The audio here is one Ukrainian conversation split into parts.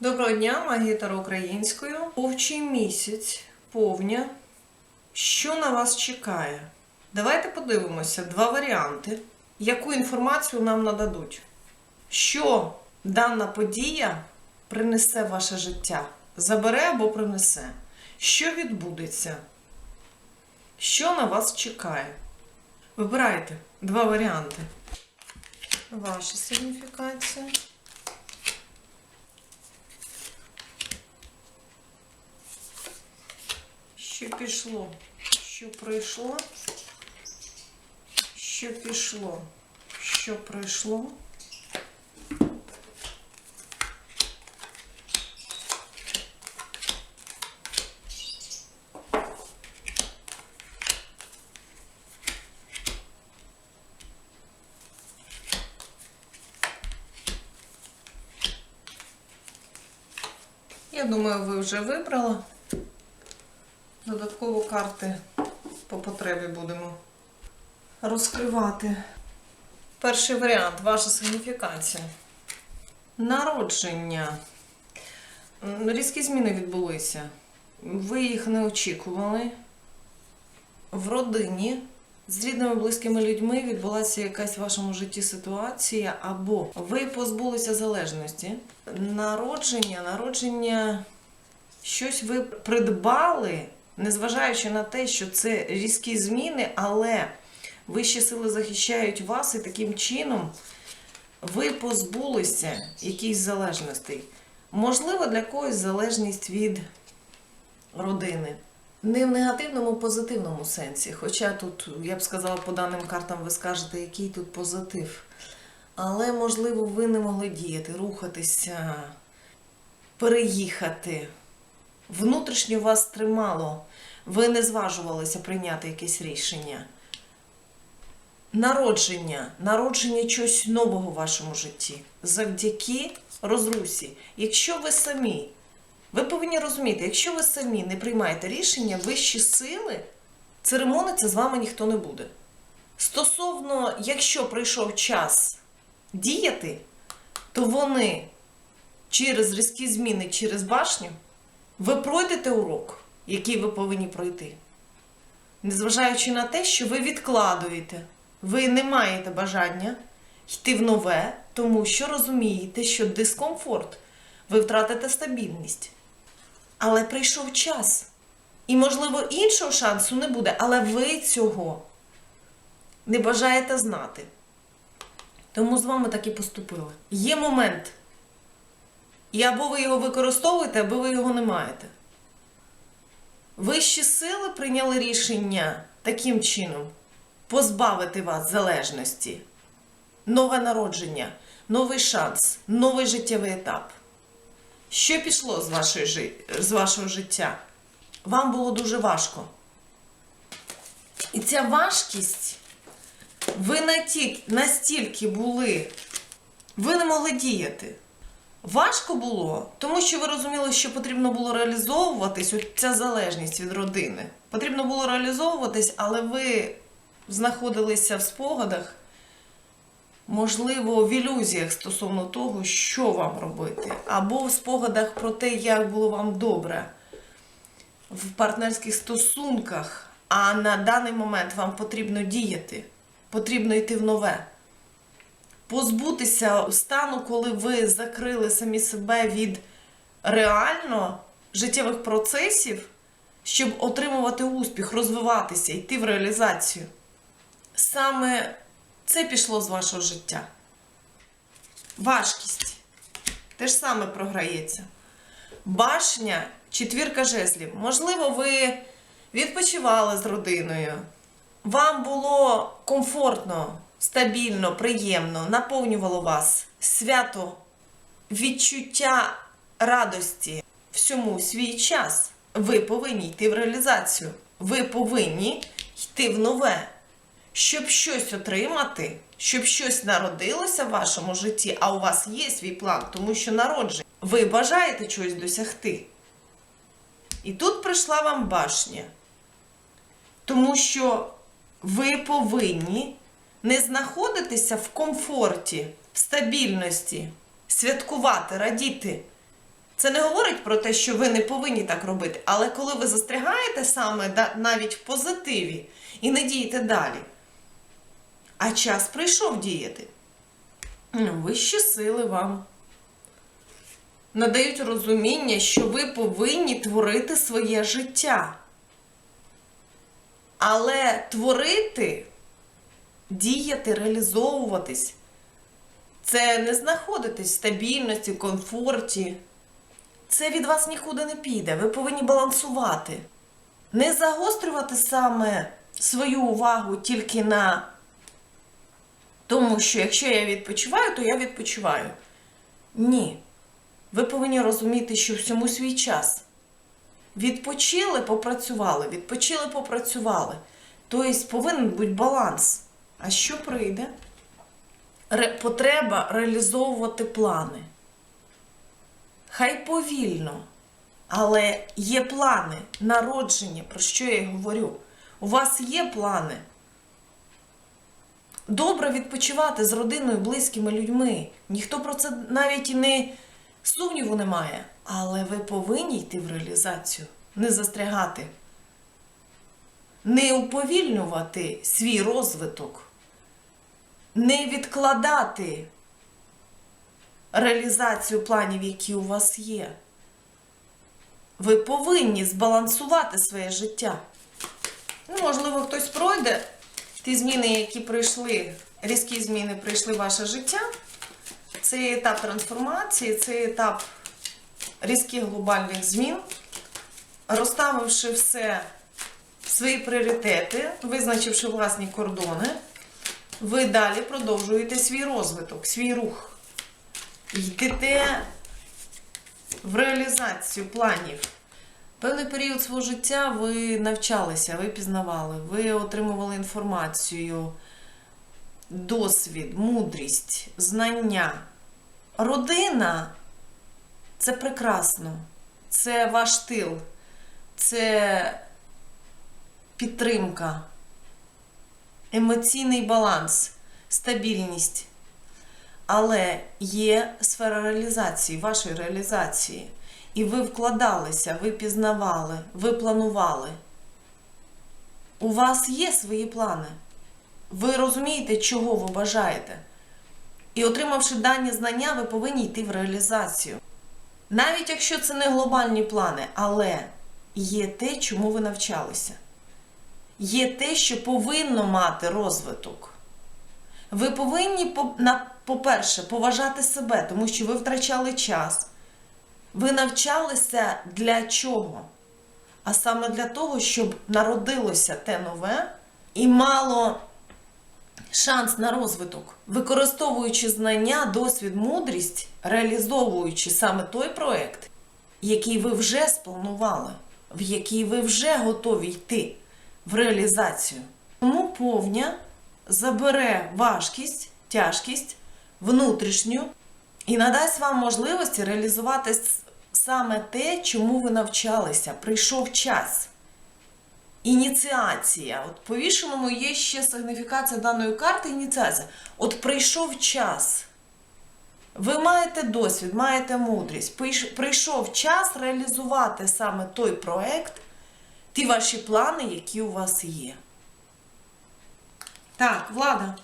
Доброго дня, магія українською. Повчий місяць, повня. Що на вас чекає? Давайте подивимося два варіанти, яку інформацію нам нададуть. Що дана подія принесе в ваше життя? Забере або принесе? Що відбудеться? Що на вас чекає? Вибирайте два варіанти. Ваша сигніфікація. Що пішло? Що пройшло? Що пішло? Що пройшло? Я думаю, ви вже вибрали. Додатково карти по потребі будемо розкривати. Перший варіант ваша сигніфікація. Народження. Різкі зміни відбулися. Ви їх не очікували. В родині з рідними близькими людьми відбулася якась в вашому житті ситуація, або ви позбулися залежності. Народження, народження щось ви придбали, незважаючи на те, що це різкі зміни, але вищі сили захищають вас, і таким чином ви позбулися якихось залежностей. Можливо, для когось залежність від родини. Не в негативному, позитивному сенсі. Хоча тут, я б сказала, по даним картам ви скажете, який тут позитив. Але, можливо, ви не могли діяти, рухатися, переїхати. Внутрішньо вас тримало. Ви не зважувалися прийняти якесь рішення. Народження, народження чогось нового в вашому житті. Завдяки розрусі. Якщо ви самі, ви повинні розуміти, якщо ви самі не приймаєте рішення, вищі сили, церемониться з вами ніхто не буде. Стосовно, якщо прийшов час діяти, то вони через різкі зміни, через башню, ви пройдете урок, який ви повинні пройти. Незважаючи на те, що ви відкладуєте, ви не маєте бажання йти в нове, тому що розумієте, що дискомфорт, ви втратите стабільність. Але прийшов час. І, можливо, іншого шансу не буде, але ви цього не бажаєте знати. Тому з вами так і поступили. Є момент, і або ви його використовуєте, або ви його не маєте. Вищі сили прийняли рішення таким чином позбавити вас залежності, нове народження, новий шанс, новий життєвий етап. Що пішло з, вашої, з вашого життя? Вам було дуже важко. І ця важкість, ви настільки були, ви не могли діяти. Важко було, тому що ви розуміли, що потрібно було реалізовуватись, от ця залежність від родини. Потрібно було реалізовуватись, але ви знаходилися в спогадах, можливо, в ілюзіях стосовно того, що вам робити, або в спогадах про те, як було вам добре в партнерських стосунках, а на даний момент вам потрібно діяти, потрібно йти в нове позбутися стану, коли ви закрили самі себе від реально життєвих процесів, щоб отримувати успіх, розвиватися, йти в реалізацію. Саме це пішло з вашого життя. Важкість. Те ж саме програється. Башня, четвірка жезлів. Можливо, ви відпочивали з родиною. Вам було комфортно, стабільно, приємно, наповнювало вас свято, відчуття радості всьому свій час. Ви повинні йти в реалізацію. Ви повинні йти в нове. Щоб щось отримати, щоб щось народилося в вашому житті, а у вас є свій план, тому що народження, ви бажаєте чогось досягти. І тут прийшла вам башня. Тому що ви повинні не знаходитися в комфорті, в стабільності, святкувати, радіти, Це не говорить про те, що ви не повинні так робити, але коли ви застрягаєте саме навіть в позитиві і не дієте далі, а час прийшов діяти, ну, вищі сили вам надають розуміння, що ви повинні творити своє життя. Але творити, діяти, реалізовуватись це не знаходитись в стабільності, комфорті. Це від вас нікуди не піде. Ви повинні балансувати. Не загострювати саме свою увагу тільки на тому, що якщо я відпочиваю, то я відпочиваю. Ні. Ви повинні розуміти, що всьому свій час. Відпочили, попрацювали, відпочили, попрацювали. Тобто повинен бути баланс. А що прийде? Ре- потреба реалізовувати плани. Хай повільно, але є плани народження, про що я й говорю. У вас є плани. Добре відпочивати з родиною, близькими людьми. Ніхто про це навіть і не сумніву не має. Але ви повинні йти в реалізацію, не застрягати, не уповільнювати свій розвиток, не відкладати реалізацію планів, які у вас є. Ви повинні збалансувати своє життя. Ну, можливо, хтось пройде ті зміни, які прийшли, різкі зміни прийшли в ваше життя. Це етап трансформації, це етап різких глобальних змін, розставивши все свої пріоритети, визначивши власні кордони, ви далі продовжуєте свій розвиток, свій рух. Йдете в реалізацію планів. Певний період свого життя ви навчалися, ви пізнавали, ви отримували інформацію, досвід, мудрість, знання. Родина це прекрасно, це ваш тил, це підтримка, емоційний баланс, стабільність. Але є сфера реалізації, вашої реалізації. І ви вкладалися, ви пізнавали, ви планували. У вас є свої плани. Ви розумієте, чого ви бажаєте. І отримавши дані знання, ви повинні йти в реалізацію. Навіть якщо це не глобальні плани, але є те, чому ви навчалися. Є те, що повинно мати розвиток. Ви повинні, по-перше, поважати себе, тому що ви втрачали час. Ви навчалися для чого? А саме для того, щоб народилося те нове і мало шанс на розвиток, використовуючи знання, досвід, мудрість, реалізовуючи саме той проект, який ви вже спланували, в який ви вже готові йти в реалізацію. Тому повня забере важкість, тяжкість внутрішню і надасть вам можливості реалізувати саме те, чому ви навчалися. Прийшов час. Ініціація. От повішеному є ще сигніфікація даної карти ініціація. От прийшов час. Ви маєте досвід, маєте мудрість. Прийшов час реалізувати саме той проект, ті ваші плани, які у вас є. Так, влада.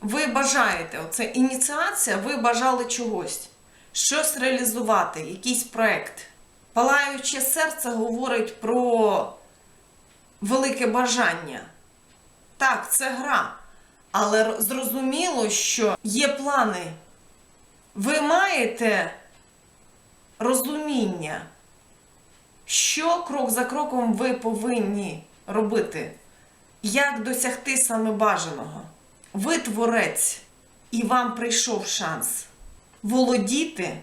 Ви бажаєте, оце ініціація, ви бажали чогось, щось реалізувати, якийсь проект. Палаюче серце говорить про велике бажання. Так, це гра. Але зрозуміло, що є плани. Ви маєте розуміння, що крок за кроком ви повинні робити, як досягти саме бажаного. Ви творець, і вам прийшов шанс володіти,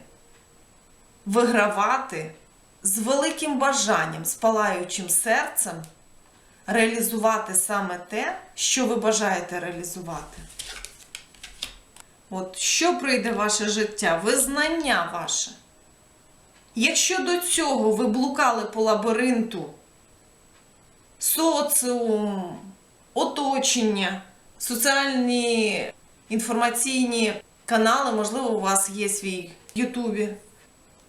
вигравати з великим бажанням, з палаючим серцем, реалізувати саме те, що ви бажаєте реалізувати. От що прийде в ваше життя? Визнання ваше. Якщо до цього ви блукали по лабіринту, соціум, оточення, соціальні інформаційні канали, можливо, у вас є свій Ютубі,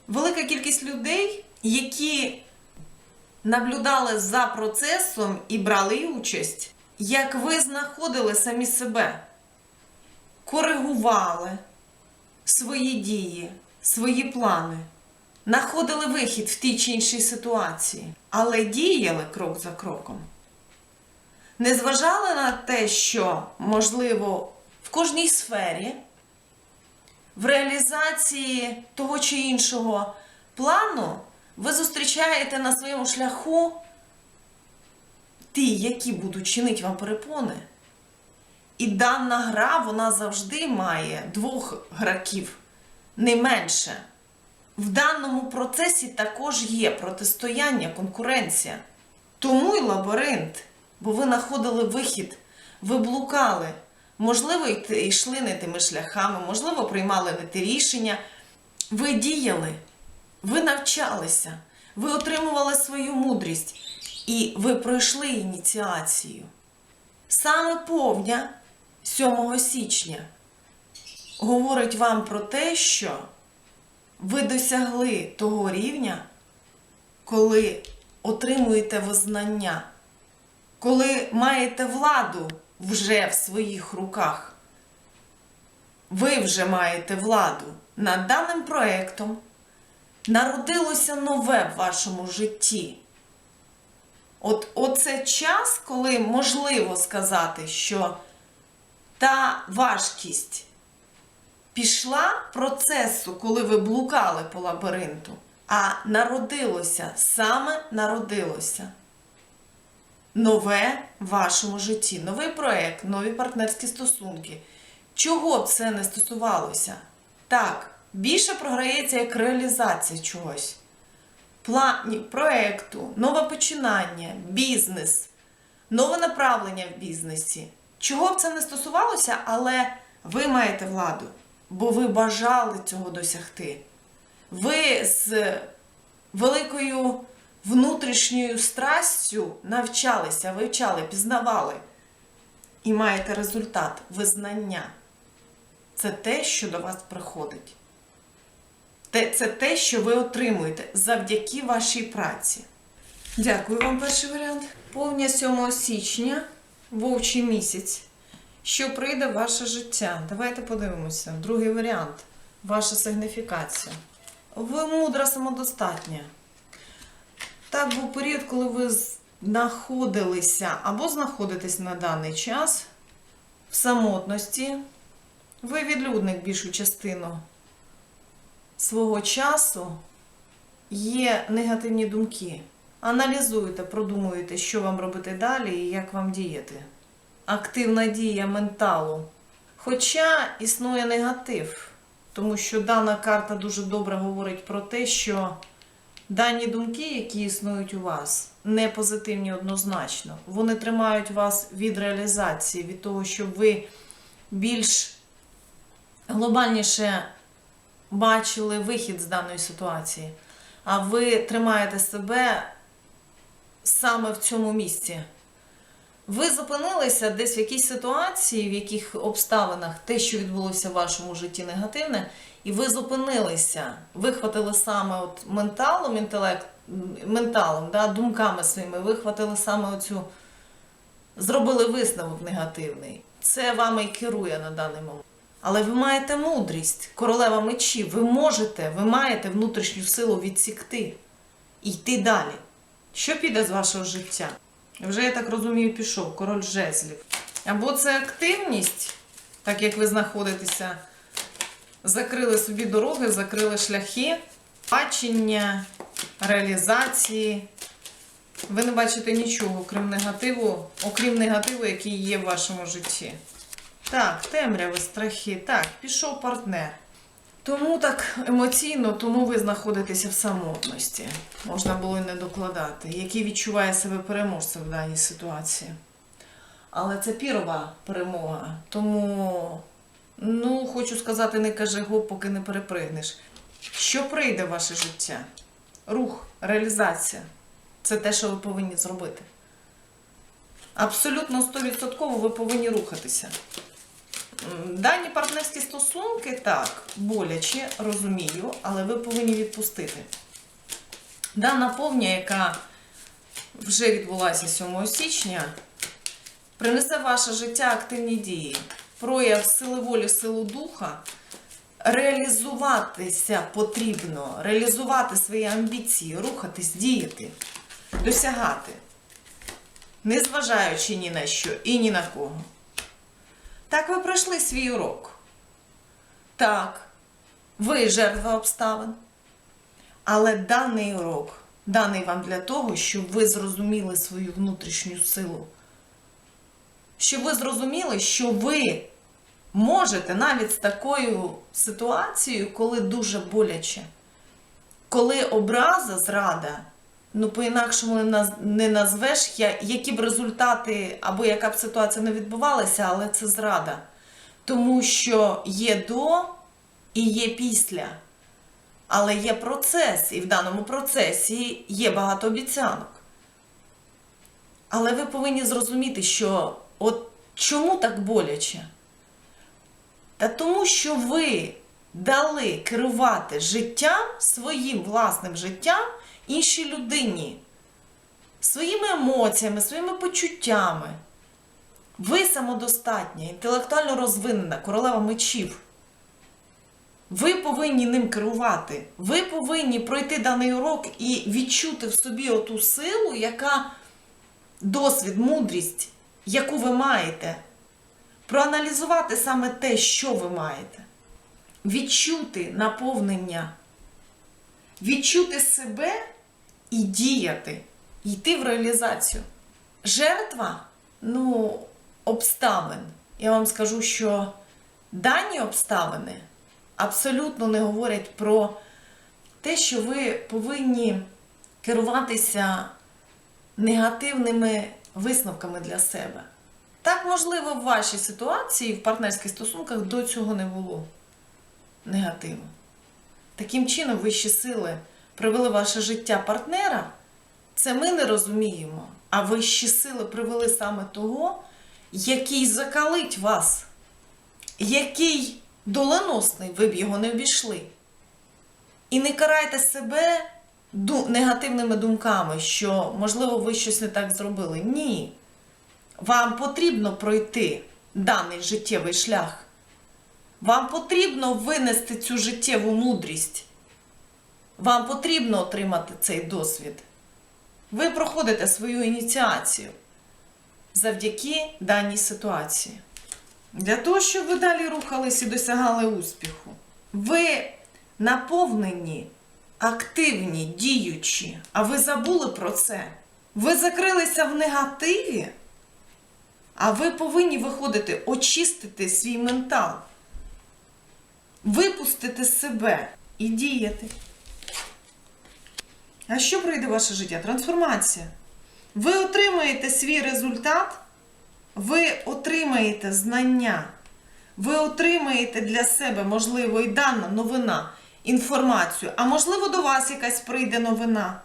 велика кількість людей, які наблюдали за процесом і брали участь, як ви знаходили самі себе, коригували свої дії, свої плани, знаходили вихід в тій чи іншій ситуації, але діяли крок за кроком. Не зважали на те, що, можливо, в кожній сфері, в реалізації того чи іншого плану ви зустрічаєте на своєму шляху ті, які будуть чинити вам перепони. І дана гра вона завжди має двох граків, не менше. В даному процесі також є протистояння, конкуренція. Тому й лабіринт, бо ви знаходили вихід, ви блукали. Можливо, йшли не тими шляхами, можливо, приймали не ті рішення. Ви діяли, ви навчалися, ви отримували свою мудрість і ви пройшли ініціацію. Саме повня 7 січня говорить вам про те, що ви досягли того рівня, коли отримуєте визнання, коли маєте владу вже в своїх руках. Ви вже маєте владу над даним проектом. Народилося нове в вашому житті. От оце час, коли можливо сказати, що та важкість пішла процесу, коли ви блукали по лабіринту, а народилося, саме народилося нове в вашому житті, новий проект, нові партнерські стосунки. Чого б це не стосувалося? Так, більше програється як реалізація чогось. Планів, проекту, нове починання, бізнес, нове направлення в бізнесі. Чого б це не стосувалося, але ви маєте владу, бо ви бажали цього досягти. Ви з великою внутрішньою страстю навчалися, вивчали, пізнавали і маєте результат, визнання. Це те, що до вас приходить. Це те, що ви отримуєте завдяки вашій праці. Дякую вам, перший варіант. Повня 7 січня, вовчий місяць. Що прийде в ваше життя? Давайте подивимося. Другий варіант. Ваша сигніфікація. Ви мудра самодостатня. Так був період, коли ви знаходилися або знаходитесь на даний час в самотності. Ви відлюдник більшу частину свого часу є негативні думки. Аналізуєте, продумуєте, що вам робити далі і як вам діяти. Активна дія менталу. Хоча існує негатив, тому що дана карта дуже добре говорить про те, що дані думки, які існують у вас, не позитивні однозначно. Вони тримають вас від реалізації, від того, щоб ви більш глобальніше бачили вихід з даної ситуації, а ви тримаєте себе саме в цьому місці. Ви зупинилися десь в якійсь ситуації, в яких обставинах те, що відбулося в вашому житті негативне, і ви зупинилися, вихватили саме от менталом, інтелект, менталом, да, думками своїми, вихватили саме оцю, зробили висновок негативний. Це вами і керує на даний момент. Але ви маєте мудрість, королева мечів, ви можете, ви маєте внутрішню силу відсікти і йти далі. Що піде з вашого життя? Вже, я так розумію, пішов король жезлів. Або це активність, так як ви знаходитеся, закрили собі дороги, закрили шляхи, бачення, реалізації. Ви не бачите нічого, крім негативу, окрім негативу, який є в вашому житті. Так, темряви, страхи. Так, пішов партнер. Тому так емоційно, тому ви знаходитеся в самотності. Можна було й не докладати, який відчуває себе переможцем в даній ситуації. Але це пірова перемога. Тому, ну, хочу сказати, не кажи гоп, поки не перепригнеш. Що прийде в ваше життя? Рух, реалізація. Це те, що ви повинні зробити. Абсолютно 100% ви повинні рухатися. Дані партнерські стосунки так, боляче, розумію, але ви повинні відпустити. Дана повня, яка вже відбулася 7 січня, принесе в ваше життя активні дії, прояв сили волі, силу духа. Реалізуватися потрібно, реалізувати свої амбіції, рухатись, діяти, досягати, незважаючи ні на що і ні на кого. Так ви пройшли свій урок. Так, ви жертва обставин. Але даний урок даний вам для того, щоб ви зрозуміли свою внутрішню силу. Щоб ви зрозуміли, що ви можете навіть з такою ситуацією, коли дуже боляче, коли образа, зрада, ну по-інакшому не назвеш, які б результати або яка б ситуація не відбувалася, але це зрада. Тому що є до і є після. Але є процес, і в даному процесі є багато обіцянок. Але ви повинні зрозуміти, що от чому так боляче? Та тому, що ви дали керувати життям, своїм власним життям іншій людині, своїми емоціями, своїми почуттями. Ви самодостатня, інтелектуально розвинена, королева мечів. Ви повинні ним керувати. Ви повинні пройти даний урок і відчути в собі оту силу, яка досвід, мудрість, яку ви маєте. Проаналізувати саме те, що ви маєте. Відчути наповнення, відчути себе і діяти, йти в реалізацію. Жертва, ну, обставин. Я вам скажу, що дані обставини абсолютно не говорять про те, що ви повинні керуватися негативними висновками для себе. Так, можливо, в вашій ситуації, в партнерських стосунках до цього не було негативу. Таким чином, вищі сили привели ваше життя партнера. Це ми не розуміємо, а вищі сили привели саме того, який закалить вас, який доленосний, ви б його не обійшли. І не карайте себе негативними думками, що, можливо, ви щось не так зробили. Ні. Вам потрібно пройти даний життєвий шлях. Вам потрібно винести цю життєву мудрість. Вам потрібно отримати цей досвід. Ви проходите свою ініціацію завдяки даній ситуації. Для того, щоб ви далі рухались і досягали успіху, ви наповнені, активні, діючі, а ви забули про це. Ви закрилися в негативі, а ви повинні виходити, очистити свій ментал, випустити себе і діяти. А що прийде в ваше життя? Трансформація. Ви отримаєте свій результат, ви отримаєте знання, ви отримаєте для себе, можливо, і дана новина, інформацію, а можливо, до вас якась прийде новина.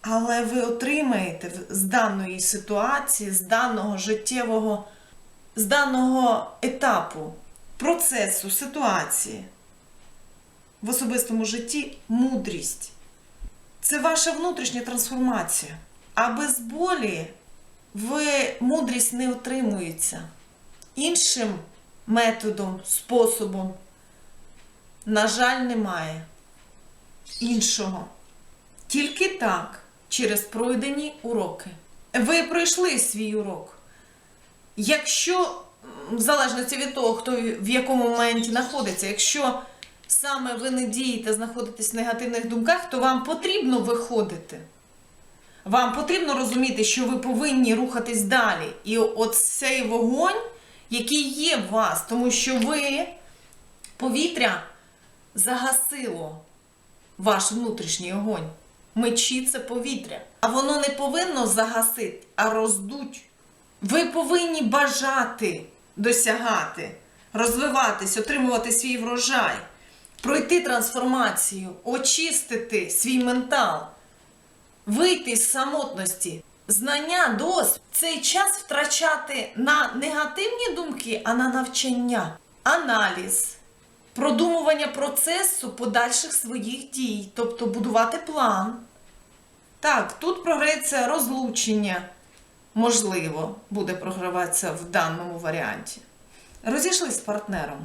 Але ви отримаєте з даної ситуації, з даного життєвого, з даного етапу, процесу, ситуації в особистому житті мудрість. Це ваша внутрішня трансформація. А без болі ви мудрість не отримується. Іншим методом, способом, на жаль, немає іншого. Тільки так, через пройдені уроки. Ви пройшли свій урок. Якщо, в залежності від того, хто в якому моменті знаходиться, якщо саме ви не дієте, знаходитесь в негативних думках, то вам потрібно виходити. Вам потрібно розуміти, що ви повинні рухатись далі. І от цей вогонь, який є в вас, тому що ви повітря загасило ваш внутрішній огонь. Мечі це повітря. А воно не повинно загасити, а роздуть. Ви повинні бажати досягати, розвиватись, отримувати свій врожай, пройти трансформацію, очистити свій ментал, вийти з самотності знання, досвід. Цей час втрачати на негативні думки, а на навчання, аналіз, продумування процесу подальших своїх дій, тобто будувати план. Так, тут програється розлучення, можливо, буде програватися в даному варіанті. Розійшлись з партнером.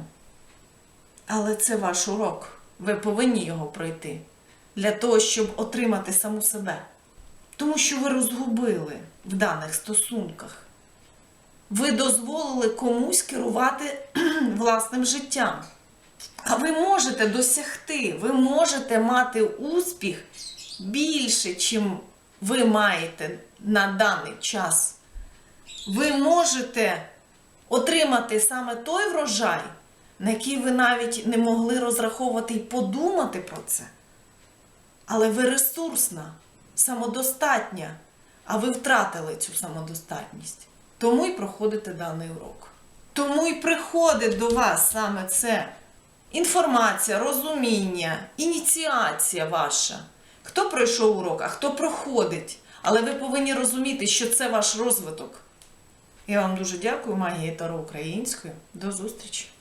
Але це ваш урок. Ви повинні його пройти для того, щоб отримати саму себе. Тому що ви розгубили в даних стосунках. Ви дозволили комусь керувати власним життям. А ви можете досягти, ви можете мати успіх більше, чим ви маєте на даний час. Ви можете отримати саме той врожай, на який ви навіть не могли розраховувати і подумати про це. Але ви ресурсна, самодостатня, а ви втратили цю самодостатність. Тому й проходите даний урок. Тому й приходить до вас саме це інформація, розуміння, ініціація ваша. Хто пройшов урок, а хто проходить. Але ви повинні розуміти, що це ваш розвиток. Я вам дуже дякую, магія Таро українською. До зустрічі!